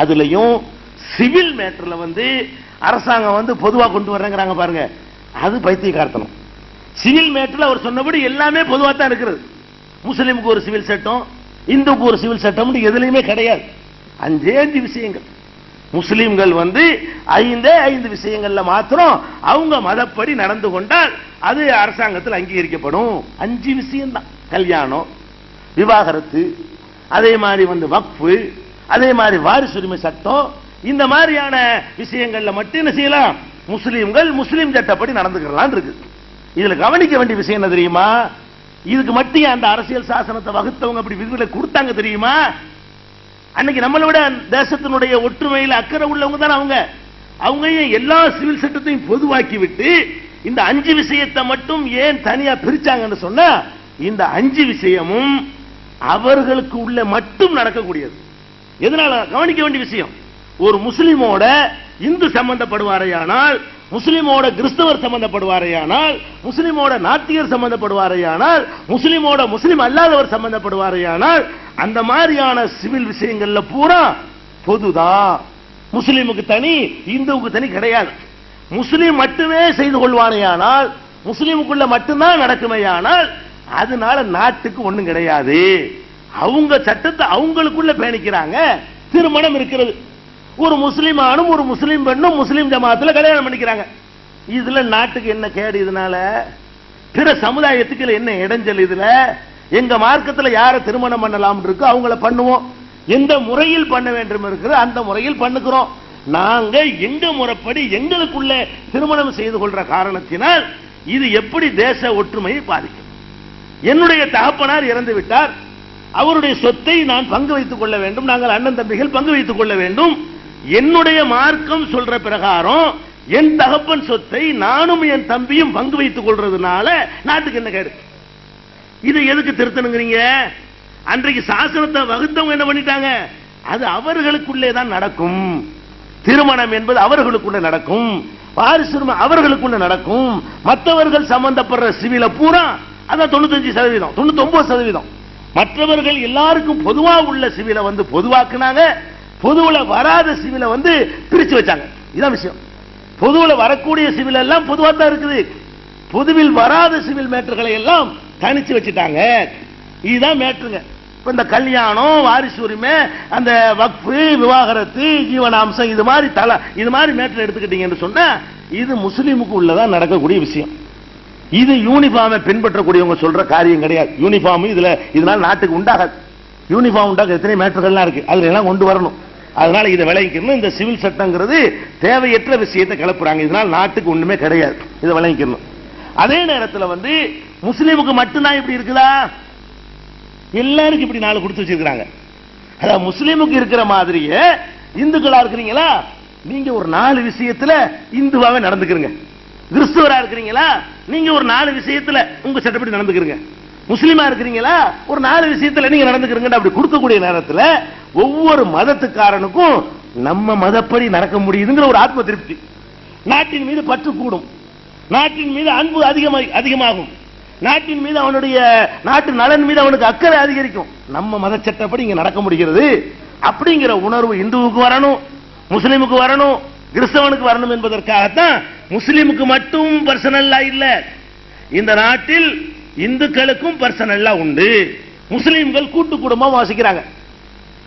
அதுலயும் சிவில் மேட்டர்ல வந்து அரசாங்கம் வந்து பொதுவா கொண்டு வர்றேங்கிறாங்க பாருங்க. அது பைத்தியக்காரத்தனம். சிவில் மேட்டர்ல அவர் சொன்னபடி எல்லாமே பொதுவா தான் இருக்கிறது. முஸ்லீமுக்கு ஒரு சிவில் சட்டம் இந்துக்கு ஒரு சிவில் சட்டம் எதுலையுமே கிடையாது. அஞ்சே அஞ்சு விஷயங்கள். முஸ்லீம்கள் வந்து ஐந்தே ஐந்து விஷயங்கள்ல மாத்திரம் அவங்க மதப்படி நடந்து கொண்டால் அது அரசாங்கத்தில் அங்கீகரிக்கப்படும். அஞ்சு விஷயம் தான் கல்யாணம் விவாகரத்து அதே மாதிரி வந்து வக்ஃபு அதே மாதிரி வாரிசுரிமை சட்டம் இந்த மாதிரியான விஷயங்கள்ல மட்டும் என்ன செய்யலாம்? முஸ்லீம்கள் முஸ்லீம் சட்டப்படி நடந்துக்கலாம் இருக்கு. இதுல கவனிக்க வேண்டிய விஷயம் என்ன தெரியுமா? இதுக்கு மட்டும் அந்த அரசியல் சாசனத்தை வகுத்தவங்க அப்படி விதிகளை கொடுத்தாங்க தெரியுமா? அன்னைக்கு நம்மளோட தேசத்தினுடைய ஒற்றுமையில் அக்கறை உள்ளவங்க தானே அவங்க. அவங்க எல்லா சிவில் சட்டத்தையும் பொதுவாக்கி விட்டு இந்த அஞ்சு விஷயத்தை மட்டும் ஏன் தனியா பிரிச்சாங்கன்னு சொன்னா இந்த அஞ்சு விஷயமும் அவர்களுக்கு உள்ள மட்டும் நடக்கக்கூடியது. எதனால? கவனிக்க வேண்டிய விஷயம். ஒரு முஸ்லிமோட இந்து சம்பந்தப்படுவாரையானால் முஸ்லிமோட கிறிஸ்தவர் சம்பந்தப்படுவாரையானால் முஸ்லிமோட நாத்திகர் சம்பந்தப்படுவாரையானால் முஸ்லிமோட முஸ்லிம் அல்லாதவர் சம்பந்தப்படுவாரையானால் அந்த மாதிரியான சிவில் விஷயங்கள்ல பூரா பொதுதான் முஸ்லிமுக்கு தனி இந்துவுக்கு தனி கிடையாது. முஸ்லிம் மட்டுமே செய்து கொள்வானேயானால் முஸ்லிமுக்குள்ள மட்டும்தான் நடக்குமையானால் அதனால நாட்டுக்கு ஒண்ணும் கிடையாது. அவங்க சட்டத்தை அவங்களுக்குள்ள பேணிக்கிறாங்க. திருமணம் இருக்கிறது. ஒரு முஸ்லீம் ஆணும் ஒரு முஸ்லீம் பெண்ணும் முஸ்லீம் ஜமாத்துல கல்யாணம் பண்ணிக்கிறாங்க. இதுல நாட்டுக்கு என்ன கேடு இதனால? பிற சமுதாயத்துக்கு என்ன இடைஞ்சல் இதுல? எங்க மார்க்கத்துல யாரை திருமணம் பண்ணலாம் இருக்கு அவங்கள பண்ணுவோம். எந்த முறையில் பண்ண வேண்டும் இருக்கிற அந்த முறையில் பண்ணுகிறோம். நாங்க எங்க முறைப்படி எங்களுக்குள்ள திருமணம் செய்து கொள்ற காரணத்தினால் இது எப்படி தேச ஒற்றுமையை பாதிக்கும். என்னுடைய தகப்பனார் இறந்து விட்டார் அவருடைய சொத்தை நான் பங்கு வைத்துக் கொள்ள வேண்டும். நாங்கள் அண்ணன் தம்பிகள் பங்கு வைத்துக் கொள்ள வேண்டும். என்னுடைய மார்க்கம் சொல்ற பிரகாரம் என் தகப்பன் சொத்தை நானும் என் தம்பியும் பங்கு வைத்துக் கொள்றதுனால நாட்டுக்கு என்ன கேடு? இது எதுக்கு திருத்தணுங்கிறீங்க? அன்றைக்கு சாசனத்தை வகுத்தவங்க என்ன பண்ணிட்டாங்க? அது அவர்களுக்குள்ளே தான் நடக்கும். திருமணம் என்பது அவர்களுக்குள்ள நடக்கும். வாரிசுரிமை அவர்களுக்குள்ள நடக்கும். மற்றவர்கள் சம்பந்தப்படுற சிவில பூரா அதான் தொண்ணூத்தஞ்சு சதவீதம். தொண்ணூத்தி ஒன்பது சதவீதம். மற்றவர்கள் எல்லாருக்கும் பொதுவா உள்ள சிவில வந்து பொதுவாக்குனாங்க பொதுவுல வராத சிவில வந்து பிரிச்சு வச்சாங்க. இதான் விஷயம். பொதுவுல வரக்கூடிய சிவில் எல்லாம் பொதுவாக தான் இருக்குது. பொதுவில் வராத சிவில் மேட்டர்களை எல்லாம் தனிச்சு வச்சுட்டாங்க. இதுதான் மேட்ருங்க இப்போ இந்த கல்யாணம் வாரிசு உரிமை அந்த வக்ஃபு விவாகரத்து ஜீவனாம்சம் இது மாதிரி தலை இது மாதிரி மேட்டர் எடுத்துக்கிட்டீங்கன்னு சொன்னால் இது முஸ்லீமுக்கு உள்ளதான் நடக்கக்கூடிய விஷயம். இது யூனிஃபார்மை பின்பற்றக்கூடியவங்க சொல்ற காரியம் கிடையாது. யூனிஃபார்ம் இதுல இதனால நாட்டுக்கு உண்டாகாது. யூனிஃபார்ம் உண்டாக எத்தனை மேட்டர்கள்லாம் இருக்கு. அதுல எல்லாம் கொண்டு வரணும். அதனால இதை விளங்கிக்கணும். இந்த சிவில் சட்டங்கிறது தேவையற்ற விஷயத்தை கிளப்புறாங்க. இதனால நாட்டுக்கு ஒண்ணுமே கிடையாது. இதை விளங்கிக்கணும். அதே நேரத்தில் வந்து முஸ்லீமுக்கு மட்டும்தான் இப்படி இருக்குதா? எல்லாருக்கும் இப்படி நாலு கொடுத்து வச்சிருக்கிறாங்க. அதாவது முஸ்லீமுக்கு இருக்கிற மாதிரியே இந்துக்களா இருக்கிறீங்களா? நீங்க ஒரு நாலு விஷயத்துல இந்துவாவே நடந்துக்கிறீங்க. கிறிஸ்துவரா இருக்கிறீங்களா? நீங்க ஒரு நாலு விஷயத்துல உங்க சட்டப்படி நடந்துக்கிறீங்க. முஸ்லீமா இருக்கிறீங்களா? ஒரு நாலு விஷயத்துல நீங்க நடந்துக்கிறீங்க அப்படி கொடுக்கக்கூடிய நேரத்துல ஒவ்வொரு மதத்துக்காரனுக்கும் நம்ம மதப்படி நடக்க முடியுதுங்கிற ஒரு ஆத்ம திருப்தி. நாட்டின் மீது பற்று கூடும். நாட்டின் மீது அன்பு அதிகமாக அதிகமாகும். நாட்டின் மீது அவனுடைய நாட்டு நலன் மீது அவனுக்கு அக்கறை அதிகரிக்கும். நம்ம மத சட்டப்படி இங்க நடக்க முடிகிறது. அப்படிங்கிற உணர்வு இந்துவுக்கு வரணும் முஸ்லீமுக்கு வரணும் கிறிஸ்தவனுக்கு வரணும் என்பதற்காகத்தான் முஸ்லிமுக்கு மட்டும் பர்சனல்லா இல்ல. இந்த நாட்டில் இந்துக்களுக்கும் பர்சனல்லா உண்டு. முஸ்லிம்கள் கூட்டு குடும்பம் வாசிக்கிறாங்க.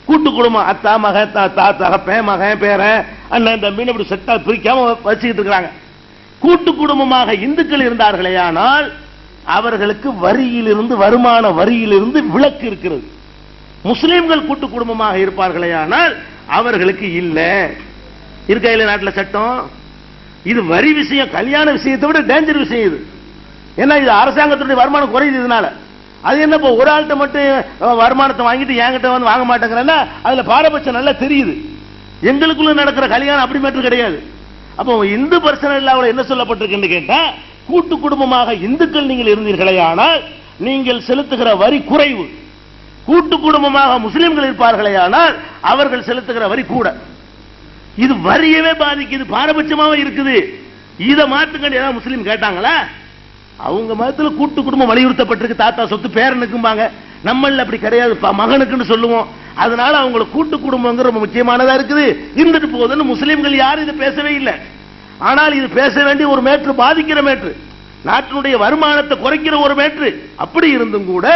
கூட்டு குடும்பம் அத்தா மக தாத்தா தகப்பன் மகன் பேரன் அண்ணன் தம்பின்னு இப்படி செட்டா பிரிக்காம வச்சுக்கிட்டு இருக்கிறாங்க. கூட்டு குடும்பமாக இந்துக்கள் இருந்தார்களே ஆனால் அவர்களுக்கு வரியிலிருந்து வருமான வரியிலிருந்து விலக்கு இருக்கிறது. முஸ்லிம்கள் கூட்டு குடும்பமாக இருப்பார்களே ஆனால் அவர்களுக்கு இல்லை. இருக்கையில நாட்டில் சட்டம்? இது வரி விஷயம் கல்யாண விஷயத்தை விட டேஞ்சர் விஷயம் இது. ஏன்னா இது அரசாங்கத்துடைய வருமானம் குறையுது இதனால. அது என்ன இப்போ ஒரு ஆள்கிட்ட மட்டும் வருமானத்தை வாங்கிட்டு என்கிட்ட வந்து வாங்க மாட்டேங்கிறன்னா அதுல பாரபட்சம் நல்லா தெரியுது. எங்களுக்குள்ள நடக்கிற கல்யாணம் அப்படி மட்டும் கிடையாது. அப்போ இந்து பர்சனல் என்ன சொல்லப்பட்டிருக்குன்னு கேட்டா கூட்டு குடும்பமாக இந்துக்கள் நீங்கள் இருந்தீர்களே ஆனால் நீங்கள் செலுத்துகிற வரி குறைவு. கூட்டு குடும்பமாக முஸ்லிம்கள் இருப்பார்களே ஆனால் அவர்கள் செலுத்துகிற வரி கூட. இது வரியவே பாதிக்குது பாரபட்சமாவே இருக்குது. இதை மாத்துக்கண்டு ஏதாவது முஸ்லீம் கேட்டாங்களா? அவங்க மதத்துல கூட்டு குடும்பம் வலியுறுத்தப்பட்டிருக்கு தாத்தா சொத்து பேரனுக்கும்பாங்க நம்மள அப்படி கிடையாது மகனுக்குன்னு சொல்லுவோம். அதனால அவங்கள கூட்டு குடும்பங்கிற ரொம்ப முக்கியமானதா இருக்குது. இருந்துட்டு போகுதுன்னு முஸ்லீம்கள் யாரும் இதை பேசவே இல்லை. ஆனால் இது பேச வேண்டிய ஒரு மேற்று பாதிக்கிற மேற்று. நாட்டினுடைய வருமானத்தை குறைக்கிற ஒரு மேற்று. அப்படி இருந்தும் கூட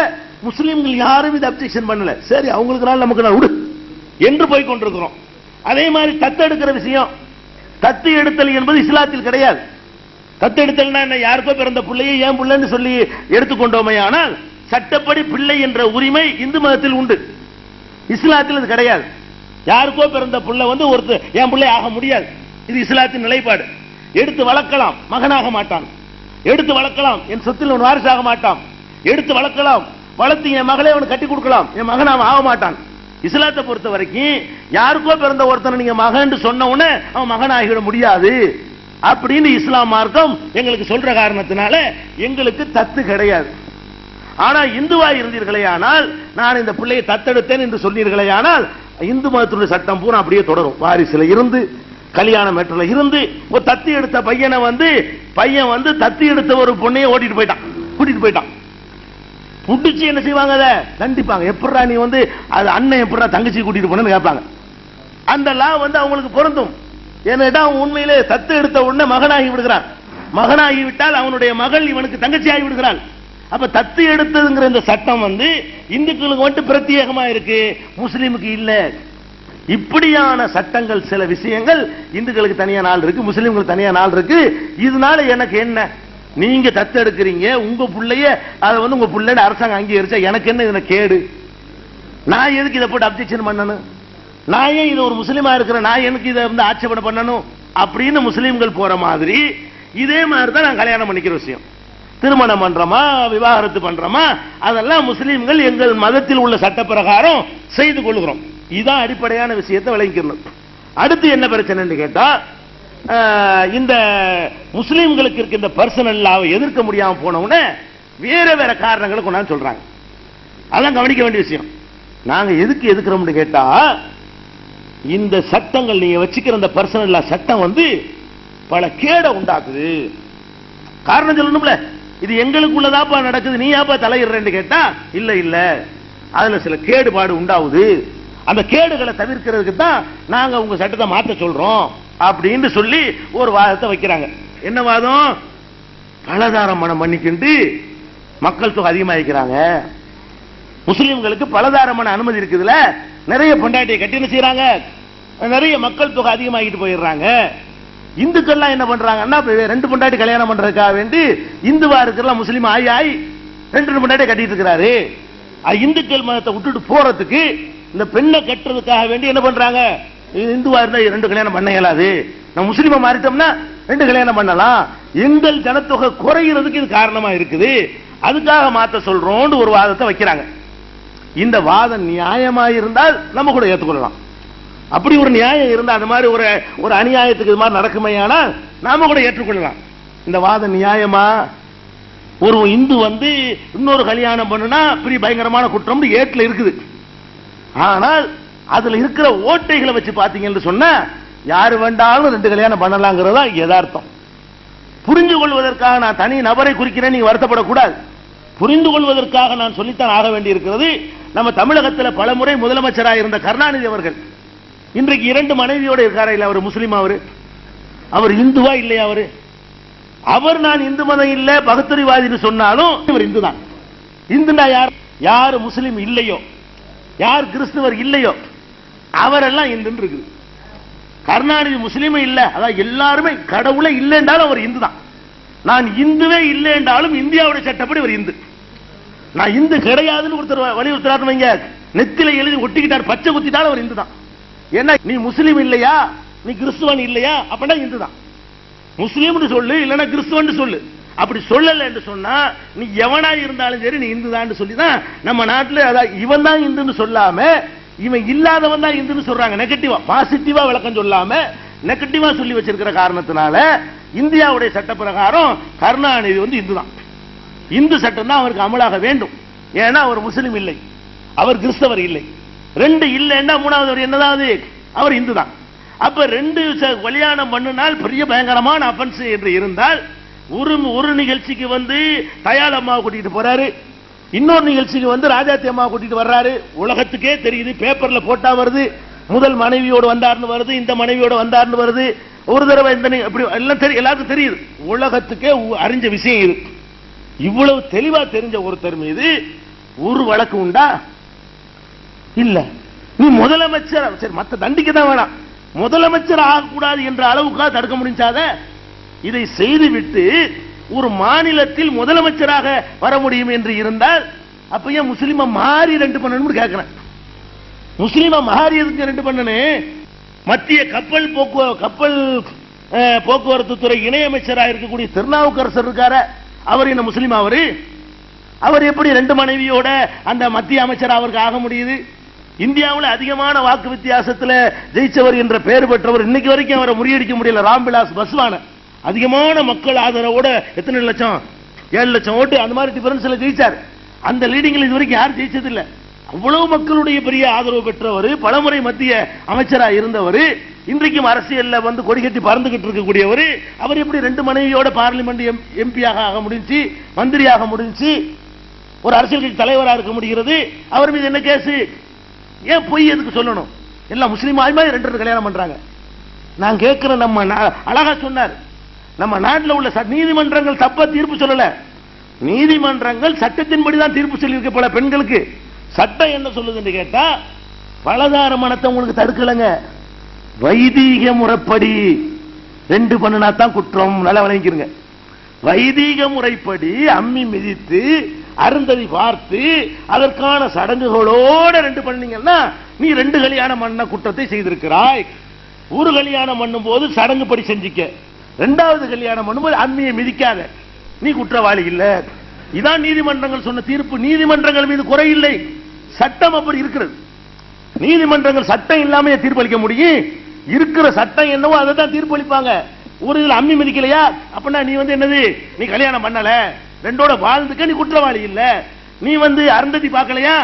முஸ்லீம்கள் யாரும் இது அப்ஜெக்ஷன் பண்ணல. சரி அவங்களுக்கு நாள் நமக்கு நான் விடு. என்று போய் கொண்டிருக்கிறோம். அதே மாதிரி தத்தெடுக்கிற விஷயம். தத்து எடுத்தல் என்பது இஸ்லாத்தில் கிடையாது. தத்து தத்தெடுத்தல்னா என்ன? யாருக்கோ பிறந்த பிள்ளையை ஏன் பிள்ளைன்னு சொல்லி எடுத்துக்கொண்டோமே ஆனால் சட்டப்படி பிள்ளை என்ற உரிமை இந்து மதத்தில் உண்டு. இஸ்லாத்தில் அது கிடையாது. யாருக்கோ பிறந்த பிள்ளை வந்து ஒருத்தர் என் பிள்ளை ஆக முடியாது. இது இஸ்லாத்தின் நிலைப்பாடு. எடுத்து வளர்க்கலாம் மகனாக மாட்டான். எடுத்து வளர்க்கலாம் என் சொத்தில் அவன் வாரிசாக மாட்டான். எடுத்து வளர்க்கலாம் வளர்த்து என் மகளே அவனுக்கு கட்டி கொடுக்கலாம். என் மகன் அவன் ஆக மாட்டான். இஸ்லாத்தை பொறுத்த வரைக்கும் யாருக்கோ பிறந்த ஒருத்தனை நீங்க மகன் சொன்ன உடனே அவன் மகன் முடியாது. அப்படின்னு இஸ்லாம் மார்க்கம் எங்களுக்கு சொல்ற காரணத்தினால எங்களுக்கு தத்து கிடையாது. ஆனா இந்துவா இருந்தீர்களே ஆனால் நான் இந்த பிள்ளையை தத்தெடுத்தேன் என்று சொன்னீர்களே ஆனால் இந்து மதத்துடைய சட்டம் பூரா அப்படியே தொடரும். வாரிசுல இருந்து கல்யாண மேட்டில் இருந்து ஒரு தத்தி எடுத்த பையனை வந்து பையன் வந்து தத்தி எடுத்த ஒரு பொண்ணையை ஓட்டிட்டு போயிட்டான். கூட்டிட்டு போயிட்டான். புடிச்சு என்ன செய்வாங்க அதை? தண்டிப்பாங்க. எப்படா நீ வந்து அது அண்ணன் எப்படா தங்கச்சி கூட்டிட்டு போனேன்னு கேட்பாங்க. அந்த லா வந்து அவங்களுக்கு பொருந்தும். ஏன்னா உண்மையிலே தத்து எடுத்த உடனே மகனாகி விடுகிறான். மகனாகி விட்டால் அவனுடைய மகள் இவனுக்கு தங்கச்சி ஆகி விடுகிறாள். அப்ப தத்து எடுத்ததுங்கிற இந்த சட்டம் வந்து இந்துக்களுக்கு மட்டும் பிரத்யேகமா இருக்கு. முஸ்லீமுக்கு இல்ல. இப்படியான சட்டங்கள் சில விஷயங்கள் இந்துக்களுக்கு தனியா நாள் இருக்கு முஸ்லீம்களுக்கு தனியா நாள் இருக்கு. இதனால எனக்கு என்ன? நீங்க தத்தெடுக்கிறீங்க உங்க பிள்ளைய அதை வந்து உங்க பிள்ளைன்னு அரசாங்கம் அங்கீகரிச்சா எனக்கு என்ன இதுல கேடு? நான் எதுக்கு இதை போட்டு அப்ஜெக்ஷன் பண்ணணும்? நான் ஏன் இது ஒரு முஸ்லீமா இருக்கிற நான் எனக்கு இதை வந்து ஆட்சேபனை பண்ணணும்? அப்படின்னு முஸ்லீம்கள் போற மாதிரி இதே மாதிரி தான் நான் கல்யாணம் பண்ணிக்கிற விஷயம். திருமணம் பண்றோமா? விவாகரத்து பண்றோமா? அதெல்லாம் முஸ்லீம்கள் எங்கள் மதத்தில் உள்ள சட்ட பிரகாரம் செய்து கொள்கிறோம். இதான் அடிப்படையான விஷயத்தை விளங்கிக்கணும். அடுத்து என்ன பிரச்சனைன்னு கேட்டா இந்த முஸ்லீம்களுக்கு இருக்கின்ற பர்சனல் லாவை எதிர்க்க முடியாமல் போனவுடனே வேற வேற காரணங்களை கொண்டாந்து சொல்றாங்க. அதான் கவனிக்க வேண்டிய விஷயம். நாங்க எதுக்கு எதுக்குறோம்னு கேட்டா இந்த சட்டங்கள் நீங்க வச்சுக்கிற இந்த பர்சனல் லா சட்டம் வந்து பல கேட உண்டாக்குது. காரணம் சொல்லணும்ல. இது எங்களுக்குள்ளதாப்பா நடக்குது நீ யாப்பா தலையிடுறேன்னு கேட்டா இல்ல இல்ல. அதுல சில கேடுபாடு உண்டாகுது அந்த கேடுகளை தவிர்க்கிறதுக்கு தான் நாங்க உங்க சட்டத்தை மாத்த சொல்றோம். அப்படின்னு சொல்லி ஒரு வாதத்தை வைக்கிறாங்க. என்ன வாதம்? பலதாரம் மனம் பண்ணிக்கிண்டு மக்கள் தொகை அதிகமாகிக்கிறாங்க. முஸ்லிம்களுக்கு பலதாரமான அனுமதி இருக்குதுல. நிறைய பொண்டாட்டியை கட்டி என்ன செய்யறாங்க நிறைய மக்கள் தொகை அதிகமாகிட்டு போயிடுறாங்க. இந்துக்கள்லாம் என்ன பண்றாங்கன்னா ரெண்டு பொண்டாட்டி கல்யாணம் பண்றதுக்காக வேண்டி இந்துவா இருக்கிறலாம் முஸ்லீம் ஆயி ஆய் ரெண்டு ரெண்டு பொண்டாட்டி கட்டிட்டு இருக்கிறாரு. இந்துக்கள் மதத்தை விட்டுட்டு போறதுக்கு இந்த பெண்ணை கட்டுறதுக்காக வேண்டி என்ன பண்றாங்க? இந்துவா இருந்தா ரெண்டு கல்யாணம் பண்ண இயலாது. நம்ம முஸ்லீமா மாறிட்டோம்னா ரெண்டு கல்யாணம் பண்ணலாம். எங்கள் ஜனத்தொகை குறைகிறதுக்கு இது காரணமா இருக்குது. அதுக்காக மாத்த சொல்றோம்னு ஒரு வாதத்தை வைக்கிறாங்க. இந்த வாதம் நியாயமா இருந்தால் நம்ம கூட ஏத்துக்கொள்ளலாம். அப்படி ஒரு நியாயம் இருந்தால் அந்த மாதிரி ஒரு ஒரு அநியாயத்துக்கு இது மாதிரி நடக்குமையானால் நாம கூட ஏற்றுக்கொள்ளலாம். இந்த வாதம் நியாயமா? ஒரு இந்து வந்து இன்னொரு கல்யாணம் பண்ணுனா பெரிய பயங்கரமான குற்றம் ஏட்டில் இருக்குது. ஆனால் அதுல இருக்கிற ஓட்டைகளை வச்சு பாத்தீங்கன்னு சொன்னா யாரு வேண்டாலும் ரெண்டு கல்யாணம் பண்ணலாங்கிறதா யதார்த்தம். புரிந்து கொள்வதற்காக நான் தனி நபரை குறிக்கிறேன் நீங்க வருத்தப்படக்கூடாது. புரிந்து கொள்வதற்காக நான் சொல்லித்தான் ஆக வேண்டி இருக்கிறது நம்ம தமிழகத்தில் பல முறை முதலமைச்சராக இருந்த கருணாநிதி அவர்கள் இன்றைக்கு இரண்டு மனைவியோட இருக்காரா இல்ல அவர் முஸ்லீம் அவரு. அவர் இந்துவா இல்லையா அவரு? அவர் நான் இந்து மதம் இல்ல பகுத்தறிவாதின்னு சொன்னாலும் இவர் இந்து தான் இந்துனா யார்? யார் முஸ்லீம் இல்லையோ? யார் கிறிஸ்துவர் இல்லையோ? அவரெல்லாம் இந்துன்னு இருக்குது கருணாநிதி முஸ்லீமே இல்ல. அதான் எல்லாருமே கடவுளே இல்லைன்றாலும் அவர் இந்து தான் நான் இந்துவே இல்லை என்றாலும் இந்தியாவுடைய சட்டப்படி அவர் இந்து. நான் இந்து கிடையாதுன்னு ஒருத்தர் வலியுறுத்துறாரு வைங்க. நெத்தில எழுதி ஒட்டிக்கிட்டார் பச்சை குத்திட்டாலும் அவர் இந்து தான் ஏன்னா நீ முஸ்லீம் இல்லையா? நீ கிறிஸ்துவன் இல்லையா? அப்படின்னா இந்து தான் முஸ்லீம்னு சொல்லு இல்லைன்னா கிறிஸ்துவன் சொல்லு. அப்படி சொல்லல என்று சொன்னா நீ எவனா இருந்தாலும் சரி நீ இந்து தான் சொல்லி தான் நம்ம நாட்டுல அதான் இவன் தான் இந்துன்னு சொல்லாம இவன் இல்லாதவன் தான் இந்துன்னு சொல்றாங்க. நெகட்டிவா பாசிட்டிவா விளக்கம் சொல்லாம நெகட்டிவா சொல்லி வச்சிருக்கிற காரணத்தினால இந்தியாவுடைய சட்ட பிரகாரம் கருணாநிதி வந்து இந்து தான் இந்து சட்டம் தான் அவருக்கு அமலாக வேண்டும். ஏன்னா அவர் முஸ்லீம் இல்லை. அவர் கிறிஸ்தவர் இல்லை. ரெண்டு இல்லைன்னா மூணாவது அவர் என்னதாவது? அவர் இந்து தான் அப்ப ரெண்டு ச- கல்யாணம் பண்ணினால் பெரிய பயங்கரமான அஃபென்ஸ் என்று இருந்தால் ஒரு ஒரு நிகழ்ச்சிக்கு வந்து தயாள் அம்மாவை கூட்டிட்டு போறாரு. இன்னொரு நிகழ்ச்சிக்கு வந்து ராஜா தேமா கூட்டிட்டு வர்றாரு. உலகத்துக்கே தெரியுது பேப்பர்ல போட்டா வருது. முதல் மனைவியோடு வந்தார்னு வருது இந்த மனைவியோட வந்தார்னு வருது. ஒரு தடவை இந்த அப்படி இப்படி எல்லாம் தெரியும் எல்லாருக்கும் தெரியுது. உலகத்துக்கே அறிஞ்ச விஷயம் இது. இவ்வளவு தெளிவா தெரிஞ்ச ஒருத்தர் மீது ஒரு வழக்கு உண்டா? இல்ல. நீ முதலமைச்சர் சரி மத்த தண்டிக்க தான் வேணாம். முதலமைச்சர் ஆகக்கூடாது என்ற அளவுக்காக தடுக்க முடிஞ்சாத? இதை செய்துவிட்டு ஒரு மாநிலத்தில் முதலமைச்சராக வர முடியும் என்று இருந்தால் அப்ப ஏன் முஸ்லிம மாறி ரெண்டு பண்ணணும்னு கேட்கிறேன் முஸ்லிம மாறி எதுக்கு ரெண்டு பண்ணனு? மத்திய கப்பல் போக்குவ கப்பல் போக்குவரத்து துறை இணையமைச்சராக இருக்கக்கூடிய திருநாவுக்கரசர் இருக்கார. அவர் என்ன முஸ்லீம் அவரு? அவர் எப்படி ரெண்டு மனைவியோட அந்த மத்திய அமைச்சர் அவருக்கு ஆக முடியுது? இந்தியாவில் அதிகமான வாக்கு வித்தியாசத்தில் ஜெயிச்சவர் என்ற பெயர் பெற்றவர் இன்னைக்கு வரைக்கும் அவரை முறியடிக்க முடியல. ராம்விலாஸ் பஸ்வான. அதிகமான மக்கள் ஆதரவோட எத்தனை லட்சம்? ஏழு லட்சம் ஓட்டு அந்த மாதிரி டிஃபரன்ஸ்ல ஜெயிச்சார். அந்த லீடிங்ல இது வரைக்கும் யாரும் ஜெயிச்சது இல்ல அவ்வளவு மக்களுடைய பெரிய ஆதரவு பெற்றவர் பலமுறை மத்திய அமைச்சரா இருந்தவர் இன்றைக்கும் அரசியல்ல வந்து கொடிகட்டி பறந்துகிட்டு இருக்கக்கூடியவர் அவர் எப்படி ரெண்டு மனைவியோட பார்லிமெண்ட் எம்பியாக ஆக முடிஞ்சு மந்திரியாக முடிஞ்சு ஒரு அரசியல் கட்சி தலைவராக இருக்க முடிகிறது அவர் மீது என்ன கேஸ் ஏன் பொய் எதுக்கு சொல்லணும்? எல்லாம் முஸ்லீம் ஆயுமா ரெண்டு ரெண்டு கல்யாணம் பண்றாங்க. நான் கேட்கிற நம்ம அழகா சொன்னார். நம்ம நாட்டில் உள்ள ச- நீதிமன்றங்கள் தப்பா தீர்ப்பு சொல்லல. நீதிமன்றங்கள் சட்டத்தின்படி தான் தீர்ப்பு சொல்லியிருக்க போல பெண்களுக்கு. சட்டம் என்ன சொல்லுதுன்னு கேட்டா பலதார மனத்தை உங்களுக்கு தடுக்கலங்க. வைதீக முறைப்படி ரெண்டு பண்ணுனா தான் குற்றம். நல்லா விளங்கிக்கிறங்க வைதீக முறைப்படி அம்மி மிதித்து அருந்ததி பார்த்து அதற்கான சடங்குகளோட ரெண்டு பண்ணீங்கன்னா நீ ரெண்டு கல்யாணம் பண்ண குற்றத்தை செய்திருக்கிறாய். ஒரு கல்யாணம் பண்ணும் போது சடங்குப்படி செஞ்சிக்க. ரெண்டாவது கல்யாணம் பண்ணும்போது அம்மியை மிதிக்காத. நீ குற்றவாளி இல்ல. இதான் நீதிமன்றங்கள் சொன்ன தீர்ப்பு. நீதிமன்றங்கள் மீது குறை இல்லை. சட்டம் அப்படி இருக்கிறது. நீதிமன்றங்கள் சட்டம் இல்லாம தீர்ப்பளிக்க முடியும். இருக்கிற சட்டம் என்னவோ அதை தான் தீர்ப்பளிப்பாங்க. ஒரு இதுல அம்மி மிதிக்கலையா? அப்படின்னா நீ வந்து என்னது? நீ கல்யாணம் பண்ணல. ரெண்டோட வாழ்ந்துக்க நீ குற்றவாளி இல்ல. நீ வந்து அருந்ததி பார்க்கலையா?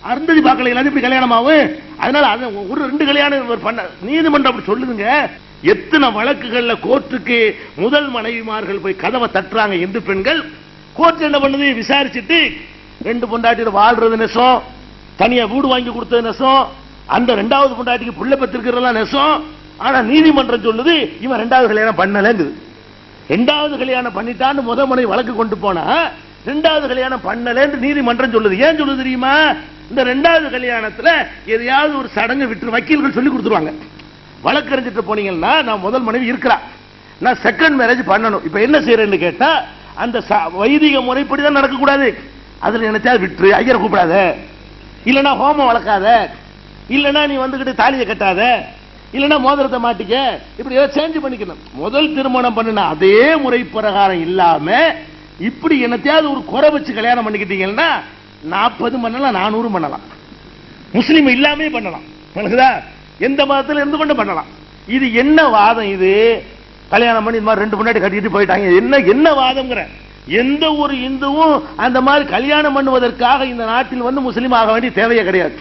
அருந்ததி பார்க்கல அது இப்படி கல்யாணம் ஆகும் அதனால அது ஒரு ரெண்டு கல்யாணம் பண்ண நீதிமன்றம் அப்படி சொல்லுதுங்க. எத்தனை வழக்குகள்ல கோர்ட்டுக்கு முதல் மனைவிமார்கள் போய் கதவை தட்டுறாங்க இந்து பெண்கள்? கோர்ட் என்ன பண்ணுது? விசாரிச்சுட்டு ரெண்டு பொண்டாட்டியோட வாழ்றது நெசம் தனியா வீடு வாங்கி கொடுத்தது நெசம் அந்த ரெண்டாவது பொண்டாட்டிக்கு புள்ள பெற்றிருக்கிறதெல்லாம் நெசம். ஆனா நீதிமன்றம் சொல்லுது இவன் ரெண்டாவது கல்யாணம் பண்ணலங்குது. ரெண்டாவது கல்யாணம் பண்ணிட்டான்னு முத மனைவி வழக்கு கொண்டு போனா ரெண்டாவது கல்யாணம் பண்ணலன்னு நீதிமன்றம் சொல்லுது. ஏன் சொல்லுது தெரியுமா? இந்த ரெண்டாவது கல்யாணத்துல எதையாவது ஒரு சடங்கு விட்டு வக்கீல்கள் சொல்லி கொடுத்துருவாங்க. வழக்கறிஞ்சிட்டு போனீங்கன்னா நான் முதல் மனைவி இருக்கிறா. நான் செகண்ட் மேரேஜ் பண்ணணும். இப்ப என்ன செய்யறேன்னு கேட்டா அந்த வைதிக முறைப்படி தான் நடக்கக்கூடாது. அதுல நினைச்சா விட்டுரு ஐயரை கூப்பிடாத. இல்லனா ஹோமம் வளர்க்காத. இல்லனா நீ வந்துகிட்டு தாலியை கட்டாத. இல்லனா மோதிரத்தை மாட்டிக்க. இப்படி ஏதோ சேஞ்ச் பண்ணிக்கணும். முதல் திருமணம் பண்ணின அதே முறை பிரகாரம் இல்லாம இப்படி என்னத்தையாவது ஒரு குறை வச்சு கல்யாணம் பண்ணிக்கிட்டீங்கன்னா நாற்பது பண்ணலாம் நானூறு பண்ணலாம். முஸ்லீம் இல்லாமே பண்ணலாம். விளக்குதா எந்த மதத்தில் இருந்து கொண்டு பண்ணலாம். இது என்ன வாதம் இது? கல்யாணம் பண்ணி இந்த மாதிரி ரெண்டு முன்னாடி கட்டிட்டு போயிட்டாங்க. என்ன என்ன வாதம்ங்கிற? எந்த ஒரு இந்துவும் அந்த மாதிரி கல்யாணம் பண்ணுவதற்காக இந்த நாட்டில் வந்து முஸ்லீம் ஆக வேண்டிய தேவையே கிடையாது.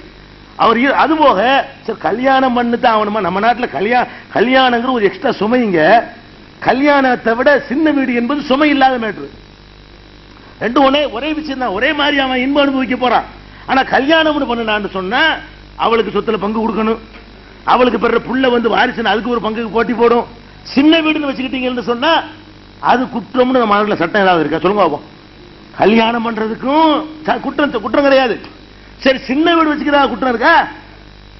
அவர் அது போக சரி கல்யாணம் பண்ணு தான் ஆகணுமா நம்ம நாட்டில் கல்யாணம் கல்யாணங்கிற ஒரு எக்ஸ்ட்ரா சுமைங்க. கல்யாணத்தை விட சின்ன வீடு என்பது சுமை இல்லாத மேட்ரு. ரெண்டு ஒரே ஒரே விஷயம் தான் ஒரே மாதிரி அவன் இன்பம் அனுபவிக்க போறான். ஆனா கல்யாணம்னு பண்ணுனான்னு சொன்னா அவளுக்கு சொத்துல பங்கு கொடுக்கணும். அவளுக்கு பெற புள்ள வந்து வாரிசுன்னு அதுக்கு ஒரு பங்குக்கு போட்டி போடும். சின்ன வீடுன்னு வச்சுக்கிட்டீங்கன்னு சொன்னா அது குற்றம்னு நம்ம மனதில் சட்டம் ஏதாவது இருக்கா? சொல்லுங்க பாப்போம். கல்யாணம் பண்றதுக்கும் ச- குற்றம் குற்றம் கிடையாது. சரி சின்ன வீடு வச்சுக்கிறதா குற்றம் இருக்கா?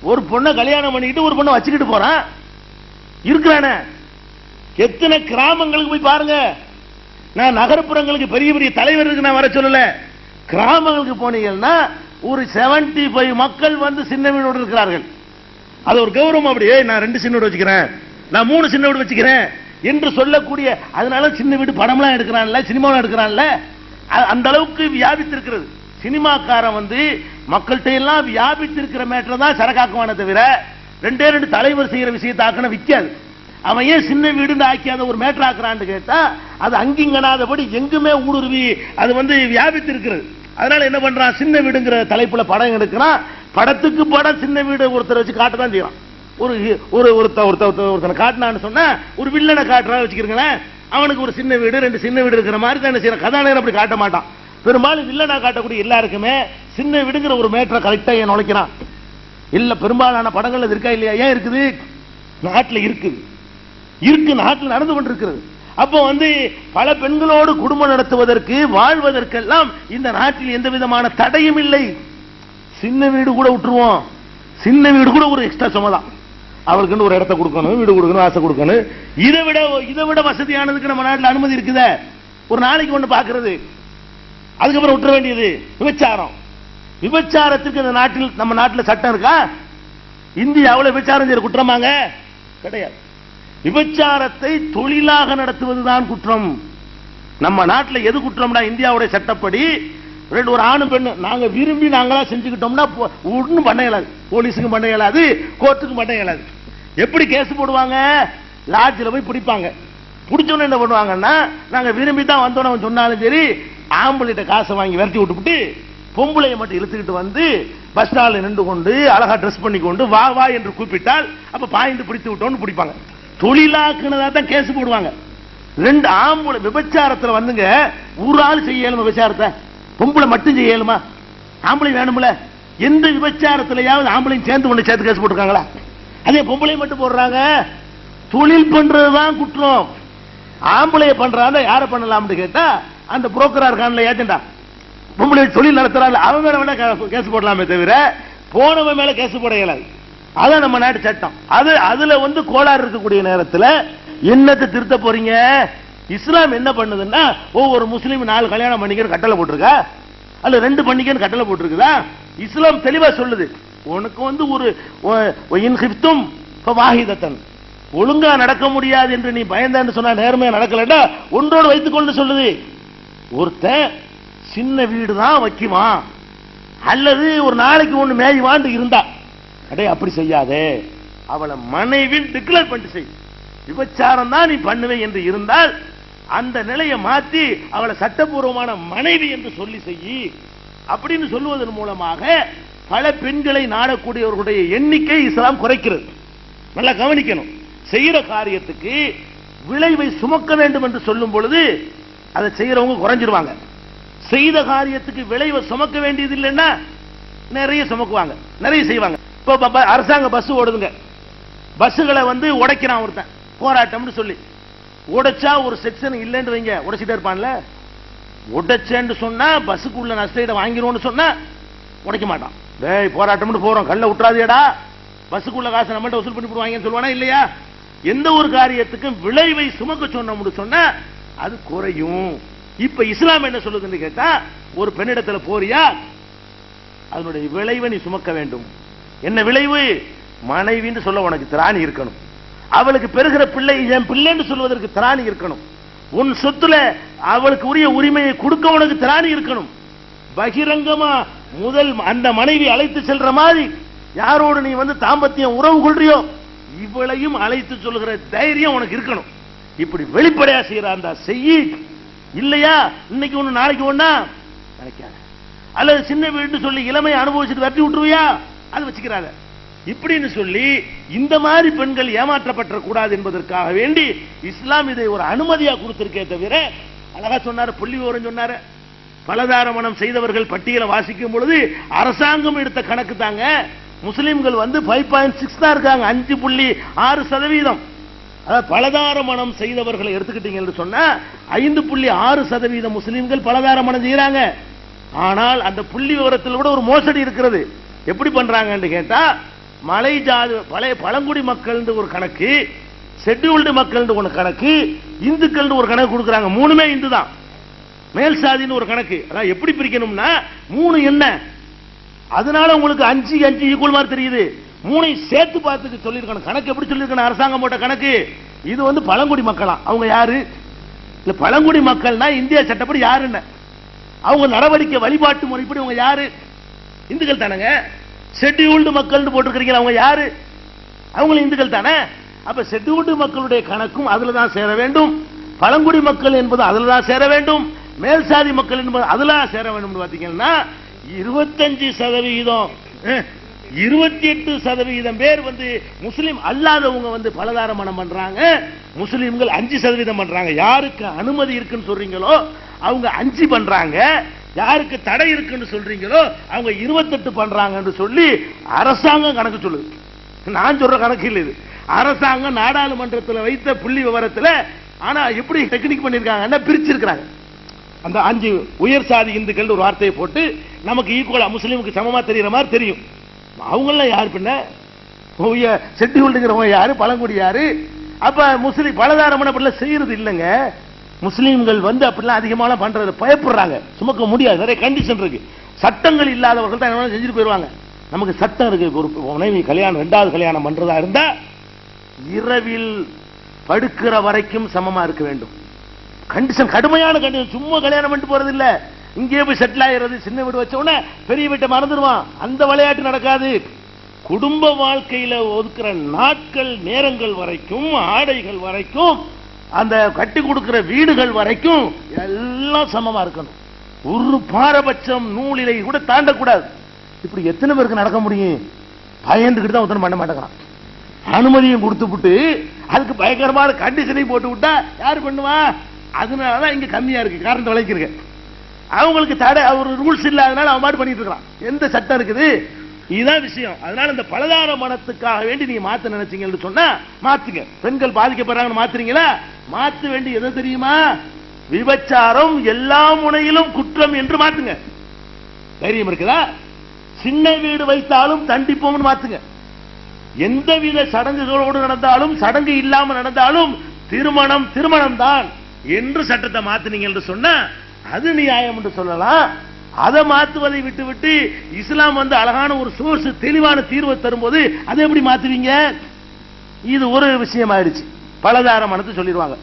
ஒரு பொண்ணை கல்யாணம் பண்ணிக்கிட்டு ஒரு பொண்ணை வச்சுக்கிட்டு போறான். இருக்கிறானே. எத்தனை கிராமங்களுக்கு போய் பாருங்க. நான் நகர்ப்புறங்களுக்கு பெரிய பெரிய தலைவருக்கு நான் வர சொல்லல. கிராமங்களுக்கு போனீங்கன்னா ஒரு 75 ஃபைவ் மக்கள் வந்து சின்ன வீடோடு இருக்கிறார்கள். அது ஒரு கௌரவம் அப்படி. நான் ரெண்டு சின்ன வீடு வச்சுக்கிறேன். நான் மூணு சின்ன வீடு வச்சுக்கிறேன் என்று சொல்லக்கூடிய அதனால சின்ன வீடு படம்லாம் எடுக்கிறான்ல சினிமாலாம் எடுக்கிறான்ல அந்த அளவுக்கு வியாபித்திருக்கிறது. சினிமாக்காரன் வந்து மக்கள்கிட்ட எல்லாம் வியாபித்திருக்கிற மேட்டர் தான் சரகாக்குவானே தவிர ரெண்டே ரெண்டு தலைவர் செய்கிற விஷயத்தை ஆக்கின விற்காது அவன் ஏன் சின்ன வீடுன்னு ஆக்கியாத ஒரு மேட்டர் ஆக்குறான்னு கேட்டா அது அங்கிங்கனாதபடி எங்குமே ஊடுருவி அது வந்து வியாபித்து இருக்கிறது அதனால என்ன பண்றான்? சின்ன வீடுங்கிற தலைப்புல படம் எடுக்கிறான். படத்துக்கு படம் சின்ன வீடு ஒருத்தர் வச்சு காட்ட தான் செய்வான் ஒரு ஒரு ஒருத்த ஒருத்த ஒருத்தனை காட்டினான்னு சொன்னா ஒரு வில்லனை காட்டுறா வச்சுக்கிறீங்களேன் அவனுக்கு ஒரு சின்ன வீடு ரெண்டு சின்ன வீடு இருக்கிற மாதிரி தான் என்ன செய்யறான். கதாநாயகன் அப்படி காட்ட மாட்டான். பெரும்பாலும் வில்லனா காட்டக்கூடிய எல்லாருக்குமே சின்ன வீடுங்கிற ஒரு மேட்டரை கரெக்டா ஏன் நுழைக்கிறான்? இல்ல பெரும்பாலான படங்கள் அது இருக்கா இல்லையா? ஏன் இருக்குது? நாட்டில் இருக்குது. இருக்கு நாட்டில் நடந்து கொண்டிருக்கிறது. அப்போ வந்து பல பெண்களோடு குடும்பம் நடத்துவதற்கு வாழ்வதற்கெல்லாம் இந்த நாட்டில் எந்த விதமான தடையும் இல்லை. சின்ன வீடு கூட விட்டுருவோம். சின்ன வீடு கூட ஒரு எக்ஸ்ட்ரா சுமதான். அவளுக்குன்னு ஒரு இடத்த கொடுக்கணும் வீடு கொடுக்கணும் ஆசை கொடுக்கணும். இதை விட இதை விட வசதியானதுக்கு நம்ம நாட்டில் அனுமதி இருக்குத. ஒரு நாளைக்கு ஒன்று பார்க்கறது. அதுக்கப்புறம் விட்டுற வேண்டியது விபச்சாரம். விபச்சாரத்துக்கு இந்த நாட்டில் நம்ம நாட்டில் சட்டம் இருக்கா? இந்தியாவில் விபச்சாரம் செய்யற குற்றமாங்க? கிடையாது. விபச்சாரத்தை தொழிலாக நடத்துவதுதான் குற்றம். நம்ம நாட்டில் எது குற்றம்னா இந்தியாவுடைய சட்டப்படி ரெண்டு ஒரு ஆணும் பெண்ணு. நாங்க விரும்பி நாங்களா செஞ்சுக்கிட்டோம்னா போ- பண்ண இயலாது. போலீஸுக்கும் பண்ண இயலாது கோர்ட்டுக்கும் பண்ண இயலாது. எப்படி கேஸ் போடுவாங்க? லாட்ஜில் போய் பிடிப்பாங்க. பிடிச்சோன்னு என்ன பண்ணுவாங்கன்னா நாங்க விரும்பி தான் வந்தோம் சொன்னாலும் சரி ஆம்பளைட்ட காசை வாங்கி விரட்டி விட்டுப்புட்டு பொம்பளையை மட்டும் இழுத்துக்கிட்டு வந்து பஸ் ஸ்டாண்ட்ல நின்று கொண்டு அழகா ட்ரெஸ் பண்ணி கொண்டு வா வா என்று கூப்பிட்டால் அப்ப பாயிண்ட் பிடித்து விட்டோம்னு பிடிப்பாங்க. தொழிலாக்குனதா தான் கேஸ் போடுவாங்க. ரெண்டு ஆம்பளை விபச்சாரத்தில் வந்துங்க ஒரு ஆள் செய்யலும் விபச்சாரத்தை. பொம்பளை மட்டும் செய்யலுமா? ஆம்பளை வேணும்ல. எந்த விபச்சாரத்திலையாவது ஆம்பளையும் சேர்ந்து கொண்டு சேர்த்து கேஸ் போட்டுருக்காங்களா? அதே பொம்பளையும் மட்டும் போடுறாங்க. தொழில் பண்றதுதான் குற்றம். ஆம்பளைய பண்றாங்க யாரை பண்ணலாம்னு கேட்டா அந்த புரோக்கரா இருக்கான்ல ஏஜெண்டா. பொம்பளை தொழில் நடத்துறாங்க அவன் மேல வேணா கேஸ் போடலாமே தவிர போனவன் மேல கேஸ் போட இயலாது. அதான் நம்ம நாட்டு சட்டம். அது அதுல வந்து கோளாறு இருக்கக்கூடிய நேரத்தில் என்னத்தை திருத்த போறீங்க? இஸ்லாம் என்ன பண்ணுதுன்னா ஒவ்வொரு முஸ்லீம் நாலு கல்யாணம் பண்ணிக்கன்னு கட்டளை போட்டிருக்கா? அல்ல ரெண்டு பண்ணிக்கன்னு கட்டளை போட்டிருக்குதா? இஸ்லாம் தெளிவா சொல்லுது. உனக்கு வந்து ஒரு ஒ- இன் வாஹிதத்தன். ஒழுங்கா நடக்க முடியாது என்று நீ பயந்தன்னு சொன்னா நேர்மையா நடக்கலடா ஒன்றோடு வைத்துக் கொண்டு சொல்லுது. ஒருத்தன் சின்ன வீடு தான் வைக்குவான். அல்லது ஒரு நாளைக்கு ஒன்று மேய்வாண்டு இருந்தா. அடே அப்படி செய்யாதே. அவளை மனைவின் டிக்ளேர் பண்ணிட்டு செய். விபச்சாரம் தான் நீ பண்ணுவே என்று இருந்தால் அந்த நிலையை மாத்தி அவளை சட்டபூர்வமான மனைவி என்று சொல்லி செய் அப்படின்னு சொல்லுவதன் மூலமாக பல பெண்களை நாடக்கூடியவர்களுடைய எண்ணிக்கை இஸ்லாம் குறைக்கிறது. நல்லா கவனிக்கணும். செய்யற காரியத்துக்கு விளைவை சுமக்க வேண்டும் என்று சொல்லும் பொழுது அதை செய்யறவங்க குறைஞ்சிருவாங்க. செய்த காரியத்துக்கு விளைவை சுமக்க வேண்டியது இல்லைன்னா நிறைய சுமக்குவாங்க. நிறைய செய்வாங்க. இப்ப அரசாங்க பஸ் ஓடுதுங்க. பஸ்ஸுகளை வந்து உடைக்கிறான் ஒருத்தன். போராட்டம்னு சொல்லி. உடைச்சா ஒரு செக்ஷன் இல்லைன்னு வைங்க. உடைச்சிட்டே இருப்பான்ல? உடைச்சேன்னு சொன்னா பஸ்ஸுக்குள்ள நஷ்டத்தை வாங்கிடுவோம்னு சொன்னா உடைக்க மாட்டான். டேய் போராட்டம்னு போறோம். கல்ல விட்டுறாதேடா பஸ்ஸுக்குள்ள காசு நம்மள்ட்ட வசூல் பண்ணி போடுவாங்கன்னு சொல்லுவானா இல்லையா? எந்த ஒரு காரியத்துக்கும் விளைவை சுமக்க சொன்னோம்னு சொன்னா அது குறையும். இப்ப இஸ்லாம் என்ன சொல்லுதுன்னு கேட்டா ஒரு பெண்ணிடத்துல போறியா? அதனுடைய விளைவை நீ சுமக்க வேண்டும். என்ன விளைவு? மனைவின்னு சொல்ல உனக்கு திராணி இருக்கணும். அவளுக்கு பெறுகிற பிள்ளை என் பிள்ளைன்னு சொல்வதற்கு திராணி இருக்கணும். உன் சொத்துல அவளுக்கு உரிய உரிமையை கொடுக்க உனக்கு திராணி இருக்கணும். பகிரங்கமா முதல் அந்த மனைவி அழைத்து செல்ற மாதிரி யாரோடு நீ வந்து தாம்பத்தியம் உறவு கொள்றியோ இவளையும் அழைத்து சொல்கிற தைரியம் உனக்கு இருக்கணும். இப்படி வெளிப்படையா செய்யற அந்த செய்யி இல்லையா? இன்னைக்கு ஒண்ணு நாளைக்கு ஒண்ணா? நினைக்காத. அல்லது சின்ன வீடு சொல்லி இளமையை அனுபவிச்சுட்டு வரட்டி விட்டுருவியா? அது வச்சுக்கிறாங்க இப்படின்னு சொல்லி இந்த மாதிரி பெண்கள் ஏமாற்றப்பட்ட கூடாது என்பதற்காக வேண்டி இஸ்லாம் இதை ஒரு அனுமதியா கொடுத்திருக்கே தவிர அழகா சொன்னார் புள்ளி விவரம் சொன்னாரு. பலதாரமணம் செய்தவர்கள் பட்டியலை வாசிக்கும் பொழுது அரசாங்கம் எடுத்த கணக்கு தாங்க. முஸ்லிம்கள் வந்து ஃபைவ் பாயிண்ட் சிக்ஸ் தான் இருக்காங்க அஞ்சு புள்ளி ஆறு சதவீதம். அதாவது பலதார மனம் செய்தவர்களை எடுத்துக்கிட்டீங்கன்னு சொன்னா ஐந்து புள்ளி ஆறு சதவீத முஸ்லிம்கள் பலதார மனம் செய்யறாங்க. ஆனால் அந்த புள்ளி விவரத்தில் கூட ஒரு மோசடி இருக்கிறது. எப்படி பண்றாங்கன்னு கேட்டா மலை ஜாதி பழைய பழங்குடி மக்கள் ஒரு கணக்கு ஷெட்யூல்டு மக்கள் ஒரு கணக்கு இந்துக்கள் ஒரு கணக்கு கொடுக்குறாங்க. மூணுமே இந்து தான். மேல் சாதின்னு ஒரு கணக்கு. அதான் எப்படி பிரிக்கணும்னா மூணு என்ன? அதனால உங்களுக்கு அஞ்சு அஞ்சு ஈக்குவல் மாதிரி தெரியுது. மூணை சேர்த்து பார்த்துக்க சொல்லியிருக்கணும். கணக்கு எப்படி சொல்லியிருக்கணும்? அரசாங்கம் போட்ட கணக்கு. இது வந்து பழங்குடி மக்களா? அவங்க யாரு? இல்ல பழங்குடி மக்கள்னா இந்திய சட்டப்படி யாருன்னு? அவங்க நடவடிக்கை வழிபாட்டு முறைப்படி அவங்க யாரு? இந்துக்கள் தானங்க. ஷெட்யூல்டு மக்கள்னு போட்டிருக்கிறீங்க அவங்க யாரு? அவங்களும் இந்துக்கள் தானே? அப்ப ஷெட்யூல்டு மக்களுடைய கணக்கும் அதுல தான் சேர வேண்டும். பழங்குடி மக்கள் என்பது அதுல தான் சேர வேண்டும். மேல் சாதி மக்கள் என்பது அதுல சேர வேண்டும் பாத்தீங்கன்னா இருபத்தஞ்சு சதவிகிதம் இருபத்தி எட்டு சதவிகிதம் பேர் வந்து முஸ்லிம் அல்லாதவங்க வந்து பலதார மனம் பண்றாங்க. முஸ்லிம்கள் அஞ்சு சதவீதம் பண்றாங்க. யாருக்கு அனுமதி இருக்குன்னு சொல்றீங்களோ அவங்க அஞ்சு பண்றாங்க. யாருக்கு தடை இருக்குன்னு சொல்றீங்களோ அவங்க இருபத்தெட்டு பண்றாங்கன்னு சொல்லி அரசாங்கம் கணக்கு சொல்லுது. நான் சொல்ற கணக்கு இல்லை இது. அரசாங்கம் நாடாளுமன்றத்தில் வைத்த புள்ளி விவரத்தில் ஆனா எப்படி டெக்னிக் பண்ணிருக்காங்கன்னா பிரிச்சிருக்கிறாங்க. அந்த அஞ்சு உயர் சாதி இந்துக்கள் ஒரு வார்த்தையை போட்டு நமக்கு ஈக்குவலா முஸ்லீமுக்கு சமமா தெரியுற மாதிரி தெரியும். அவங்களாம் யார் பின்ன? செட்டியூல்டுங்கிறவங்க யாரு பழங்குடி யாரு? அப்ப முஸ்லீம் பலதாரமான அப்படிலாம் செய்யறது இல்லைங்க. முஸ்லீம்கள் வந்து அப்படிலாம் அதிகமான பண்றது பயப்படுறாங்க. சுமக்க முடியாது. நிறைய கண்டிஷன் இருக்கு. சட்டங்கள் இல்லாதவர்கள் தான் என்ன செஞ்சுட்டு போயிடுவாங்க நமக்கு சட்டம் இருக்கு. ஒரு மனைவி கல்யாணம் ரெண்டாவது கல்யாணம் பண்றதா இருந்தா இரவில் படுக்கிற வரைக்கும் சமமா இருக்க வேண்டும். கண்டிஷன் கடுமையான கண்டிஷன் சும்மா கல்யாணம் பண்ணிட்டு போறது இல்ல இங்கே போய் செட்டில் ஆயிடுறது. சின்ன வீடு வச்ச உடனே பெரிய வீட்டை மறந்துடுவான். அந்த விளையாட்டு நடக்காது. குடும்ப வாழ்க்கையில ஒதுக்குற நாட்கள் நேரங்கள் வரைக்கும் ஆடைகள் வரைக்கும் அந்த கட்டி கொடுக்கிற வீடுகள் வரைக்கும் எல்லாம் சமமா இருக்கணும். ஒரு பாரபட்சம் நூலிலை கூட தாண்டக்கூடாது. இப்படி எத்தனை பேருக்கு நடக்க முடியும்? பயந்துக்கிட்டு தான் ஒருத்தன் பண்ண மாட்டேங்கிறான். அனுமதியும் கொடுத்துப்புட்டு அதுக்கு பயங்கரமான கண்டிஷனையும் போட்டு விட்டா யார் பண்ணுவா? அதனாலதான் இங்க கம்மியா இருக்கு காரணத்தை விளைக்கிறங்க அவங்களுக்கு தடை அவர் ரூல்ஸ் இல்லாதனால அவன் பாட்டு பண்ணிட்டு இருக்கான் எந்த சட்டம் இருக்குது? இதுதான் விஷயம். அதனால இந்த பலதார மனத்துக்காக வேண்டி நீங்க மாத்த நினைச்சீங்கன்னு சொன்னா மாத்துங்க. பெண்கள் பாதிக்கப்படுறாங்கன்னு மாத்துறீங்களா? மாத்த வேண்டி எது தெரியுமா? விபச்சாரம் எல்லா முனையிலும் குற்றம் என்று மாத்துங்க. தைரியம் இருக்குதா? சின்ன வீடு வைத்தாலும் தண்டிப்போம்னு மாத்துங்க. எந்தவித சடங்குகளோடு நடந்தாலும் சடங்கு இல்லாம நடந்தாலும் திருமணம் திருமணம் தான் என்று சட்டத்தை மாத்துனீங்க என்று சொன்னா அது நியாயம் என்று சொல்லலாம். அதை மாத்துவதை விட்டு விட்டு இஸ்லாம் வந்து அழகான ஒரு சோர்ஸ் தெளிவான தீர்வை தரும்போது அதை எப்படி மாத்துவீங்க? இது ஒரு விஷயம் ஆயிடுச்சு. பலதார மனத்தை சொல்லிடுவாங்க.